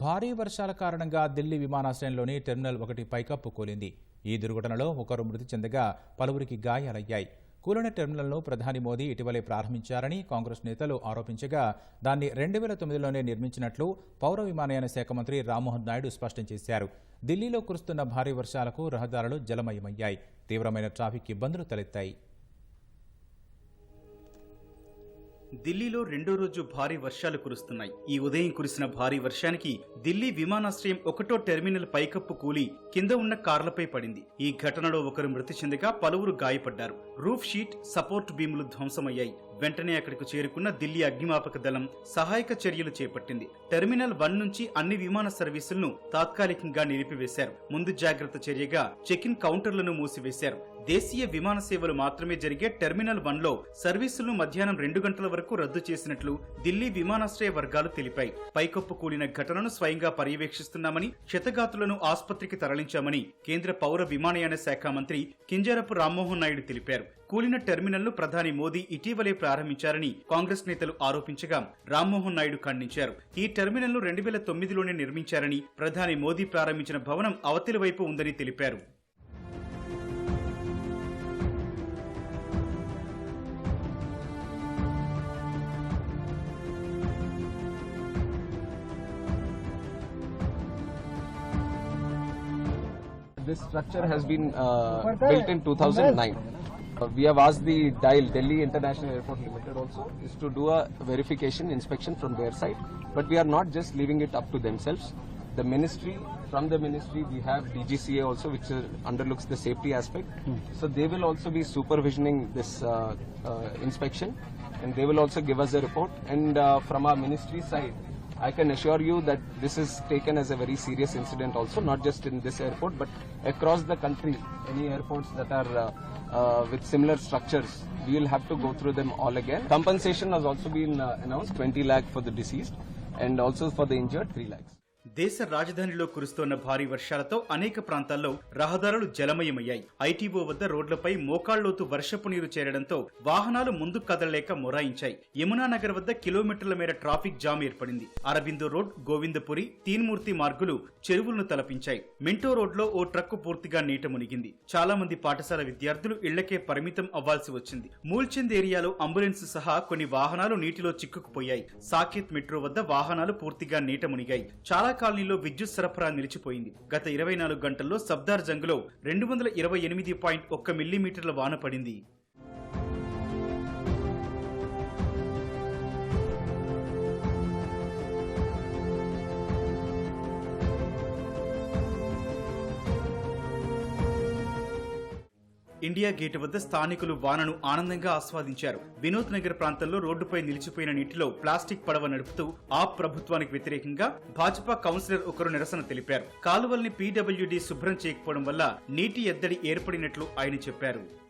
భారీ వర్షాల కారణంగా ఢిల్లీ విమానాశ్రయంలోని టెర్మినల్ ఒకటి పైకప్పు కూలింది. ఈ దుర్ఘటనలో ఒకరు మృతి చెందగా పలువురికి గాయాలయ్యాయి. కూలిన టెర్మినల్ను ప్రధాని మోదీ ఇటీవలే ప్రారంభించారని కాంగ్రెస్ నేతలు ఆరోపించగా దాన్ని రెండు వేల తొమ్మిదిలోనే నిర్మించినట్లు పౌర విమానయాన శాఖ మంత్రి రామ్మోహన్ నాయుడు స్పష్టం చేశారు. ఢిల్లీలో కురుస్తున్న భారీ వర్షాలకు రహదారులు జలమయమయ్యాయి. తీవ్రమైన ట్రాఫిక్ ఇబ్బందులు తలెత్తాయి. ఢిల్లీలో రెండో రోజు భారీ వర్షాలు కురుస్తున్నాయి. ఈ ఉదయం కురిసిన భారీ వర్షానికి ఢిల్లీ విమానాశ్రయం ఒకటో టెర్మినల్ పైకప్పు కూలి కింద ఉన్న కార్లపై పడింది. ఈ ఘటనలో ఒకరు మృతి చెందగా పలువురు గాయపడ్డారు. రూఫ్ షీట్ సపోర్ట్ బీములు ధ్వంసమయ్యాయి. వెంటనే అక్కడికి చేరుకున్న ఢిల్లీ అగ్నిమాపక దళం సహాయక చర్యలు చేపట్టింది. టెర్మినల్ వన్ నుంచి అన్ని విమాన సర్వీసులను తాత్కాలికంగా నిలిపివేశారు. ముందు జాగ్రత్త చర్యగా చెక్ ఇన్ కౌంటర్లను మూసివేశారు. దేశీయ విమాన సేవలు మాత్రమే జరిగే టెర్మినల్ వన్లో సర్వీసులను మధ్యాహ్నం రెండు గంటల వరకు రద్దు చేసినట్లు ఢిల్లీ విమానాశ్రయ వర్గాలు తెలిపాయి. పైకప్పు కూలిన ఘటనను స్వయంగా పర్యవేక్షిస్తున్నామని క్షతగాతులను ఆసుపత్రికి తరలించామని కేంద్ర పౌర విమానయాన శాఖ మంత్రి కింజరపు రామ్మోహన్ నాయుడు తెలిపారు. కూలిన టెర్మినల్ను ప్రధాని మోదీ ఇటీవలే ప్రారంభించారని కాంగ్రెస్ నేతలు ఆరోపించగా రామ్మోహన్ నాయుడు ఖండించారు. ఈ టెర్మినల్ను రెండు వేల తొమ్మిదిలోనే నిర్మించారని ప్రధాని మోదీ ప్రారంభించిన భవనం అవతలి వైపు ఉందని తెలిపారు. This structure has been uh, built in 2009. Uh, we have asked the DIAL, Delhi International Airport Limited also, is to do a verification inspection from their side. But we are not just leaving it up to themselves. The ministry, from the ministry, we have DGCA also, which uh, underlooks the safety aspect. So they will also be supervisioning this uh, uh, inspection, and they will also give us a report. And uh, from our ministry side, I can assure you that this is taken as a very serious incident also, not just in this airport, but across the country, any airports that are uh, uh, with similar structures, we will have to go through them all again. Compensation has also been uh, announced, 20 lakh for the deceased, and also for the injured, 3 lakhs. దేశ రాజధానిలో కురుస్తోన్న భారీ వర్షాలతో అనేక ప్రాంతాల్లో రహదారులు జలమయమయ్యాయి. ITO వద్ద రోడ్లపై మోకాళ్ళోతు వర్షపు నీరు చేరడంతో వాహనాలు ముందు కదలలేక మొరాయించాయి. యమునా నగర్ వద్ద కిలోమీటర్ల మేర ట్రాఫిక్ జామ్ ఏర్పడింది. అరవిందో రోడ్ గోవిందపురి తీన్మూర్తి మార్గులు చెరువులను తలపించాయి. మింటో రోడ్లో ఓ ట్రక్కు పూర్తిగా నీట మునిగింది. చాలా మంది పాఠశాల విద్యార్థులు ఇళ్ళకే పరిమితం అవ్వాల్సి వచ్చింది. మూల్చంద్ ఏరియాలో అంబులెన్స్ సహా కొన్ని వాహనాలు నీటిలో చిక్కుకుపోయాయి. సాకేత్ మెట్రో వద్ద వాహనాలు పూర్తిగా నీట మునిగాయి. చాలా కాలనీలో విద్యుత్ సరఫరా నిలిచిపోయింది. గత ఇరవై నాలుగు గంటల్లో సబ్దార్ జంగ్లో రెండు వందల ఇరవై ఎనిమిది పాయింట్ ఒక్క మిల్లీమీటర్ల వాన పడింది. ఇండియా గేట్ వద్ద స్థానికులు వానను ఆనందంగా ఆస్వాదించారు. వినోద్ నగర్ ప్రాంతంలో రోడ్డుపై నిలిచిపోయిన నీటిలో ప్లాస్టిక్ పడవ నడుపుతూ ఆప్ ప్రభుత్వానికి వ్యతిరేకంగా భాజపా కౌన్సిలర్ ఒకరు నిరసన తెలిపారు. కాలువల్ని పీడబ్ల్యూడీ శుభ్రం చేయకపోవడం వల్ల నీటి ఎద్దడి ఏర్పడినట్లు ఆయన చెప్పారు.